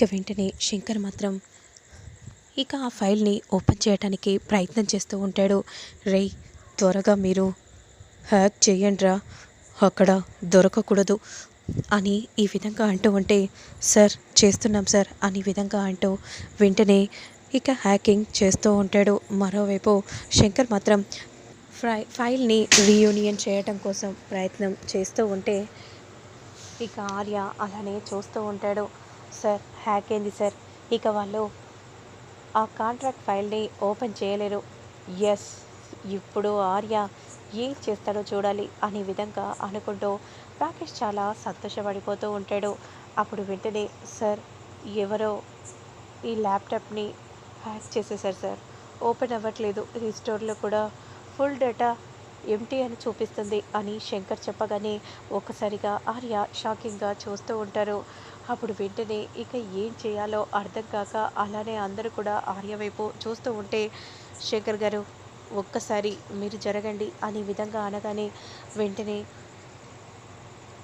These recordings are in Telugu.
ఇక వెంటనే శంకర్ మాత్రం ఇక ఆ ఫైల్ని ఓపెన్ చేయడానికి ప్రయత్నం చేస్తూ ఉంటాడు. రేయ్ త్వరగా మీరు హ్యాక్ చేయండిరా అక్కడ దొరకకూడదు అని ఈ విధంగా అంటూ ఉంటే సార్ చేస్తున్నాం సార్ అని విధంగా అంటూ వెంటనే ఇక హ్యాకింగ్ చేస్తూ ఉంటాడు. మరోవైపు శంకర్ మాత్రం ఫ్రై ఫైల్ని రీయూనియన్ చేయటం కోసం ప్రయత్నం చేస్తూ ఉంటే ఇక ఆర్య అలానే చూస్తూ ఉంటాడు. సార్ హ్యాక్ అయింది సార్. ఇక వాళ్ళు ఆ కాంట్రాక్ట్ ఫైల్ని ఓపెన్ చేయలేరు. ఎస్ ఇప్పుడు ఆర్య ఏం చేస్తాడో చూడాలి అనే విధంగా అనుకుంటూ రాకేష్ చాలా సంతోషపడిపోతూ ఉంటాడు. అప్పుడు వెంటనే సార్ ఎవరో ఈ ల్యాప్టాప్ని హ్యాక్ చేసేసారు సార్. ఓపెన్ అవ్వట్లేదు. ఈ స్టోర్లో కూడా ఫుల్ డేటా ఏమిటి అని చూపిస్తుంది అని శంకర్ చెప్పగానే ఒక్కసారిగా ఆర్య షాకింగ్గా చూస్తూ ఉంటారు. అప్పుడు వెంటనే ఇక ఏం చేయాలో అర్థం కాక అలానే అందరూ కూడా ఆర్య వైపు చూస్తూ ఉంటే శంకర్ గారు ఒక్కసారి మీరు జరగండి అనే విధంగా అనగానే వెంటనే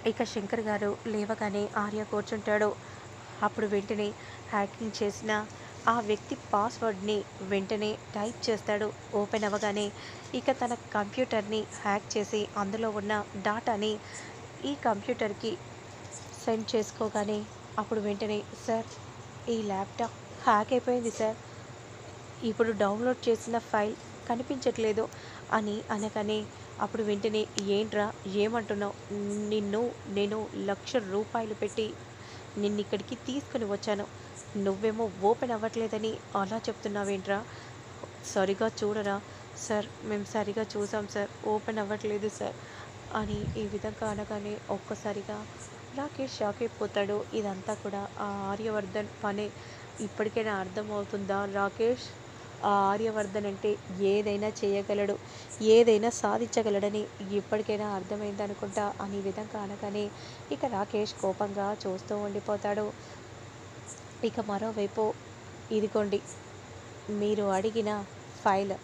ఇక శంకర్ గారు లేవగానే ఆర్య కూర్చుంటాడు. అప్పుడు వెంటనే హ్యాకింగ్ చేసిన ఆ వ్యక్తి పాస్వర్డ్ని వెంటనే టైప్ చేస్తాడు ఓపెన్ అవ్వగానే ఇక తన కంప్యూటర్ని హ్యాక్ చేసి అందులో ఉన్న డాటాని ఈ కంప్యూటర్కి సెండ్ చేసుకోగానే అప్పుడు వెంటనే సార్ ఈ ల్యాప్టాప్ హ్యాక్ అయిపోయింది సార్. ఇప్పుడు డౌన్లోడ్ చేసిన ఫైల్ కనిపించట్లేదు అని అనగానే అప్పుడు వెంటనే ఏంట్రా ఏమంటున్నావు? నిన్ను నేను లక్ష రూపాయలు పెట్టి నిన్ను ఇక్కడికి తీసుకుని వచ్చాను. నువ్వేమో ఓపెన్ అవ్వట్లేదని అలా చెప్తున్నావేంట్రా? సరిగా చూడరా? సార్ మేము సరిగా చూసాం సార్. ఓపెన్ అవ్వట్లేదు సార్. అని ఈ విధంగా అనగానే ఒక్కసారిగా రాకేష్ షాక్ అయిపోతాడు. ఇదంతా కూడా ఆ ఆర్యవర్ధన్ పనే. ఇప్పటికైనా అర్థమవుతుందా రాకేష్? ఆ ఆర్యవర్ధన్ అంటే ఏదైనా చేయగలడు ఏదైనా సాధించగలడని ఇప్పటికైనా అర్థమైంది అనుకుంటా అని విధంగా అనగానే ఇక రాకేష్ కోపంగా చూస్తూ ఉండిపోతాడు. ఇక మరోవైపు ఇదిగోండి మీరు అడిగిన ఫైల్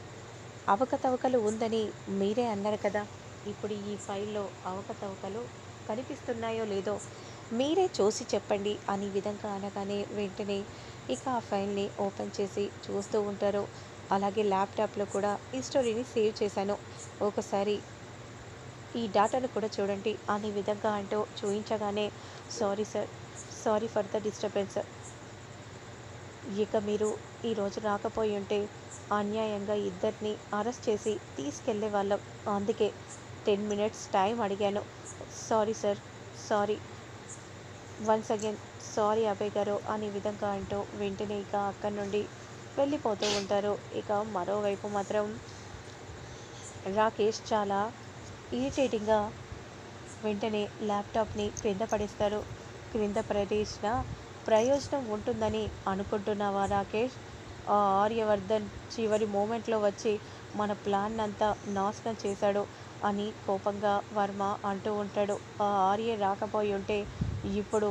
అవకతవకలు ఉందని మీరే అన్నారు కదా. ఇప్పుడు ఈ ఫైల్లో అవకతవకలు కనిపిస్తున్నాయో లేదో మీరే చూసి చెప్పండి అని విధంగా అనగానే వెంటనే ఇక ఆ ఫైల్ని ఓపెన్ చేసి చూస్తూ ఉంటారు. అలాగే ల్యాప్టాప్లో కూడా ఈ స్టోరీని సేవ్ చేశాను. ఒకసారి ఈ డాటాను కూడా చూడండి అనే విధంగా అంటూ చూపించగానే sorry sir sorry for the disturbance. ఇక మీరు ఈరోజు రాకపోయి ఉంటే అన్యాయంగా ఇద్దరిని అరెస్ట్ చేసి తీసుకెళ్ళే వాళ్ళం. అందుకే టెన్ మినిట్స్ టైం అడిగాను. Sorry sir sorry. Once again sorry Abhay గారు అనే విధంగా అంటూ వెంటనే ఇక అక్కడి నుండి వెళ్ళిపోతూ ఉంటారు. ఇక మరోవైపు మాత్రం రాకేష్ చాలా ఇరిటేటింగ్గా వెంటనే ల్యాప్టాప్ని క్రింద పడేస్తారు. క్రింద పడేసిన ప్రయోజనం ఉంటుందని అనుకుంటున్నావా రాకేష్? ఆ ఆర్యవర్ధన్ చివరి మూమెంట్లో వచ్చి మన ప్లాన్ అంతా నాశనం చేశాడు అని కోపంగా వర్మ అంటూ ఉంటాడు. ఆ ఆర్య రాకపోయి ఉంటే ఇప్పుడు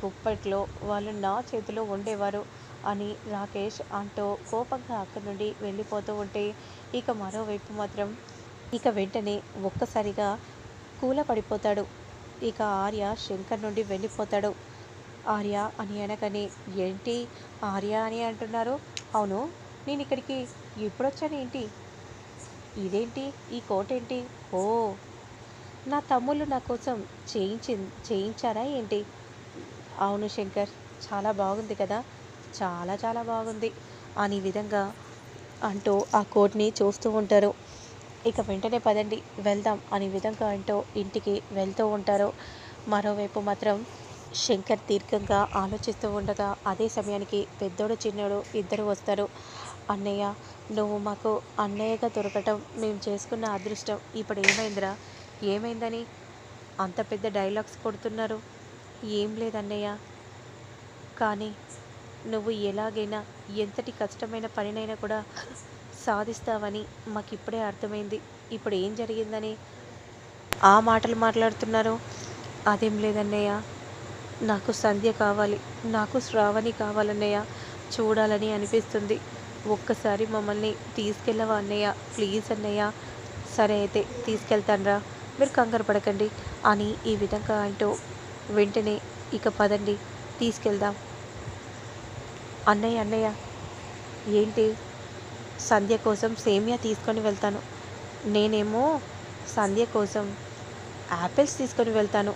గుప్పట్లో వాళ్ళు నా చేతిలో ఉండేవారు అని రాకేష్ అంటూ కోపంగా అక్కడి నుండి వెళ్ళిపోతూ ఉంటే ఇక మరోవైపు మాత్రం ఇక వెంటనే ఒక్కసారిగా కూల పడిపోతాడు ఇక ఆర్య శంకర్ నుండి వెళ్ళిపోతాడు. ఆర్య అని అనగానే ఏంటి ఆర్య అని అంటున్నారు? అవును నేను ఇక్కడికి ఎప్పుడొచ్చాను ఏంటి? ఇదేంటి? ఈ కోట్ ఏంటి? ఓ నా తమ్ముళ్ళు నా కోసం చేయించి చేయించారా ఏంటి? అవును శంకర్ చాలా బాగుంది కదా? చాలా చాలా బాగుంది అని విధంగా అంటూ ఆ కోట్ని చూస్తూ ఉంటారు. ఇక వెంటనే పదండి వెళ్దాం అనే విధంగా అంటూ ఇంటికి వెళ్తూ ఉంటారు. మరోవైపు మాత్రం శంకర్ దీర్ఘంగా ఆలోచిస్తూ ఉండగా అదే సమయానికి పెద్దోడు చిన్నోడు ఇద్దరు వస్తారు. అన్నయ్య నువ్వు మాకు అన్నయ్యగా దొరకటం మేము చేసుకున్న అదృష్టం ఇప్పుడు ఏమైందిరా? ఏమైందని? అంత పెద్ద డైలాగ్స్ కొడుతున్నారు. ఏం లేదన్నయ్య. కానీ నువ్వు ఎలాగైనా ఎంతటి కష్టమైన పనినైనా కూడా సాధిస్తావని మాకు ఇప్పుడే అర్థమైంది. ఇప్పుడు ఏం జరిగిందని? ఆ మాటలు మాట్లాడుతున్నారు. అదేం లేదన్నయ్య. నాకు సంధ్య కావాలి నాకు శ్రావణి కావాలన్నయ్య చూడాలని అనిపిస్తుంది. ఒక్కసారి మమ్మల్ని తీసుకెళ్ళవా అన్నయ్య? ప్లీజ్ అన్నయ్య. సరే అయితే తీసుకెళ్తానరా. మీరు కంగారు పడకండి. అని ఈ విధంగా అంటూ వెంటనే ఇక పదండి తీసుకెళ్దాం. అన్నయ్య అన్నయ్య ఏంటి? సంధ్య కోసం సేమియా తీసుకొని వెళ్తాను. నేనేమో సంధ్య కోసం యాపిల్స్ తీసుకొని వెళ్తాను.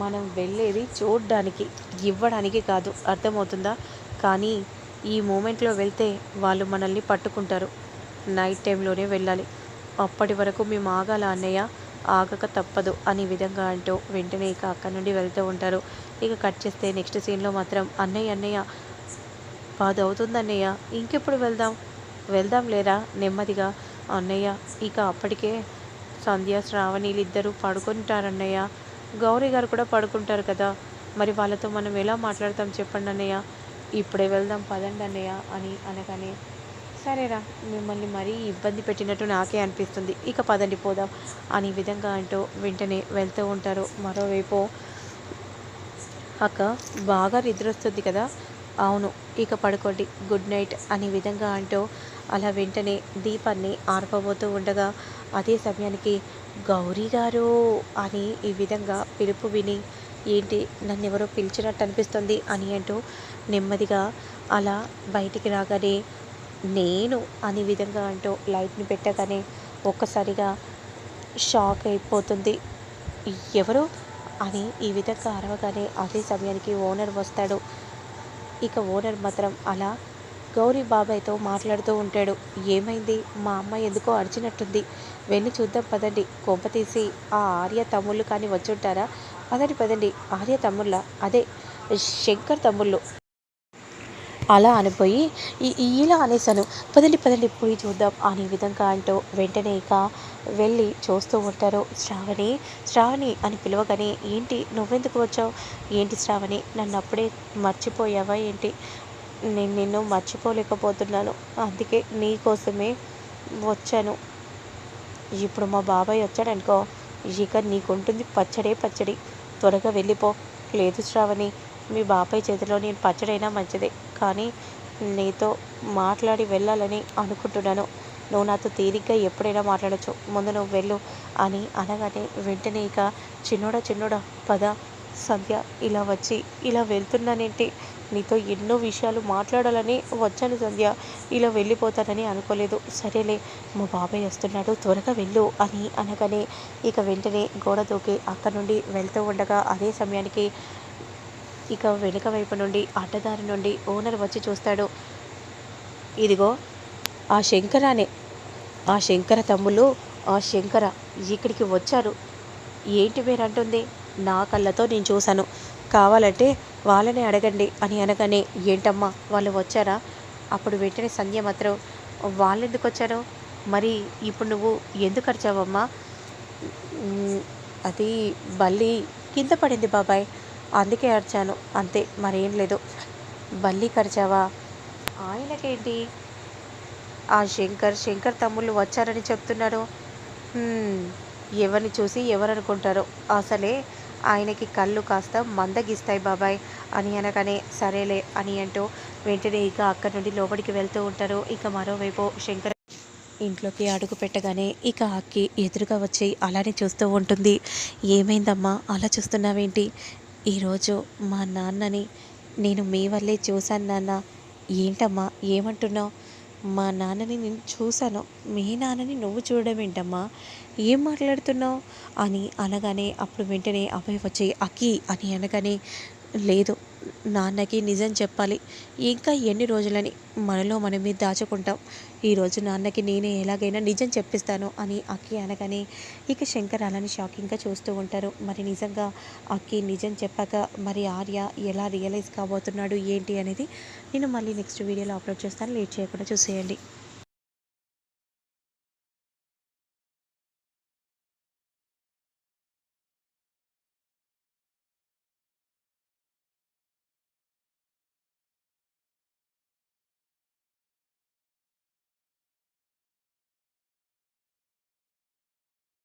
మనం వెళ్ళేది చూడడానికి ఇవ్వడానికి కాదు. అర్థమవుతుందా? కానీ ఈ మూమెంట్లో వెళ్తే వాళ్ళు మనల్ని పట్టుకుంటారు. నైట్ టైంలోనే వెళ్ళాలి. అప్పటి వరకు మేము ఆగాల అన్నయ్య ఆగక తప్పదు అనే విధంగా అంటూ వెంటనే ఇక అక్కడి నుండి వెళ్తూ ఉంటారు. ఇక కట్ చేస్తే నెక్స్ట్ సీన్లో మాత్రం అన్నయ్య అన్నయ్య పది అవుతుంది అన్నయ్య ఇంకెప్పుడు వెళ్దాం? వెళ్దాం లేరా? నెమ్మదిగా అన్నయ్య ఇక అప్పటికే సంధ్య శ్రావణీలు ఇద్దరు పడుకుంటారన్నయ్య గౌరీ గారు కూడా పడుకుంటారు కదా. మరి వాళ్ళతో మనం ఎలా మాట్లాడతాం చెప్పండి అన్నయ్య. ఇప్పుడే వెళ్దాం పదండి అన్నయ్య అని అనగానే సరేరా మిమ్మల్ని మరీ ఇబ్బంది పెట్టినట్టు నాకే అనిపిస్తుంది. ఇక పదండి పోదాం అని విధంగా అంటూ వెంటనే వెళ్తూ ఉంటారు. మరోవైపు అక్క బాగా నిద్ర వస్తుంది కదా. అవును ఇక పడుకోండి గుడ్ నైట్ అనే విధంగా అంటూ అలా వెంటనే దీపాన్ని ఆర్పబోతూ ఉండగా అదే సమయానికి గౌరీ గారు అని ఈ విధంగా పిలుపు విని ఏంటి నన్ను ఎవరో పిలిచినట్టు అనిపిస్తుంది అని అంటూ నెమ్మదిగా అలా బయటికి రాగానే నేను అనే విధంగా అంటూ లైట్ని పెట్టగానే ఒక్కసారిగా షాక్ అయిపోతుంది. ఎవరు? అని ఈ విధంగా అరవగానే అదే సమయానికి ఓనర్ వస్తాడు. ఇక ఓనర్ మాత్రం అలా గౌరీ బాబాయ్తో మాట్లాడుతూ ఉంటాడు. ఏమైంది? మా అమ్మ ఎందుకో అరిచినట్టుంది. వెళ్ళి చూద్దాం పదండి. కొంప తీసి ఆ ఆర్య తమ్ముళ్ళు కానీ వచ్చి ఉంటారా పదండి పదండి. ఆర్య తమ్ముళ్ళ. అదే శంకర్ తమ్ముళ్ళు. అలా అనిపోయి ఇలా అనేసాను పదండి పదండి పోయి చూద్దాం. అనే విధంగా అంటూ వెంటనే ఇక వెళ్ళి చూస్తూ ఉంటారు శ్రావణి. శ్రావణి అని పిలవగానే ఏంటి నువ్వెందుకు వచ్చావు? ఏంటి శ్రావణి నన్ను అప్పుడే మర్చిపోయావా ఏంటి? నేను నిన్ను మర్చిపోలేకపోతున్నాను. అందుకే నీ కోసమే వచ్చాను. ఇప్పుడు మా బాబాయ్ వచ్చాడనుకో ఇక నీకుంటుంది పచ్చడే పచ్చడి. త్వరగా వెళ్ళిపో. లేదు శ్రావణి మీ బాబాయ్ చేతిలో నేను పచ్చడైనా మంచిదే. కానీ నీతో మాట్లాడి వెళ్ళాలని అనుకుంటున్నాను. నువ్వు నాతో తీరిగ్గా ఎప్పుడైనా మాట్లాడచ్చు. ముందు నువ్వు వెళ్ళు అని అనగానే వెంటనే ఇక చిన్నోడా చిన్నోడా పద సంధ్య ఇలా వచ్చి ఇలా వెళ్తున్నానేంటి? నీతో ఎన్నో విషయాలు మాట్లాడాలని వచ్చాను సంధ్య. ఇలా వెళ్ళిపోతానని అనుకోలేదు. సరేలే మా బాబాయ్ వస్తున్నాడు త్వరగా వెళ్ళు అని అనగానే ఇక వెంటనే గోడ దూకి అక్కడ నుండి వెళ్తూ ఉండగా అదే సమయానికి ఇక వెనుక వైపు నుండి అడ్డదారి నుండి ఓనర్ వచ్చి చూస్తాడు. ఇదిగో ఆ శంకరానే ఆ శంకర తమ్ముళ్ళు ఆ శంకర ఇక్కడికి వచ్చారు. ఏంటి మీరు అంటుంది నా కళ్ళతో నేను చూశాను. కావాలంటే వాళ్ళని అడగండి అని అనగానే ఏంటమ్మా వాళ్ళు వచ్చారా? అప్పుడు వెంటనే సంధ్య మాత్రం వాళ్ళు ఎందుకు వచ్చారు? మరి ఇప్పుడు నువ్వు ఎందుకు అరిచావమ్మా? అది బల్లి కింద పడింది బాబాయ్. అందుకే అరిచాను. అంతే మరేం లేదు. బల్లి కరిచావా? ఆయనకేంటి? ఆ శంకర్ శంకర్ తమ్ముళ్ళు వచ్చారని చెప్తున్నారు. ఎవరిని చూసి ఎవరు అనుకుంటారో అసలే ఆయనకి కళ్ళు కాస్త మందగిస్తాయి బాబాయ్. అని అనగానే సరేలే అని అంటూ వెంటనే ఇక అక్కడి నుండి లోపలికి వెళ్తూ ఉంటారు. ఇక మరోవైపు శంకర్ ఇంట్లోకి అడుగు పెట్టగానే ఇక అక్కి ఎదురుగా వచ్చి అలానే చూస్తూ ఉంటుంది. ఏమైందమ్మా? అలా చూస్తున్నావేంటి? ఈరోజు మా నాన్నని నేను మీ వల్లే చూశాను నాన్న. ఏంటమ్మా? ఏమంటున్నావు? మా నాన్నని నేను చూశాను. మీ నాన్నని నువ్వు చూడడం ఏంటమ్మా? ఏం మాట్లాడుతున్నావు? అని అనగానే అప్పుడు వెంటనే అభయ్ వచ్చి అక్కి అని అనగానే లేదు నాన్నకి నిజం చెప్పాలి. ఇంకా ఎన్ని రోజులని మనలో మనమే దాచుకుంటాం. ఈరోజు నాన్నకి నేనే ఎలాగైనా నిజం చెప్పిస్తాను అని అక్కి అనగానే ఇక శంకర్ అలాని షాకింగ్గా చూస్తూ ఉంటారు. మరి నిజంగా అక్కి నిజం చెప్పాక మరి ఆర్య ఎలా రియలైజ్ కాబోతున్నాడు ఏంటి అనేది నేను మళ్ళీ నెక్స్ట్ వీడియోలో అప్లోడ్ చేస్తాను. లేట్ చేయకుండా చూసేయండి.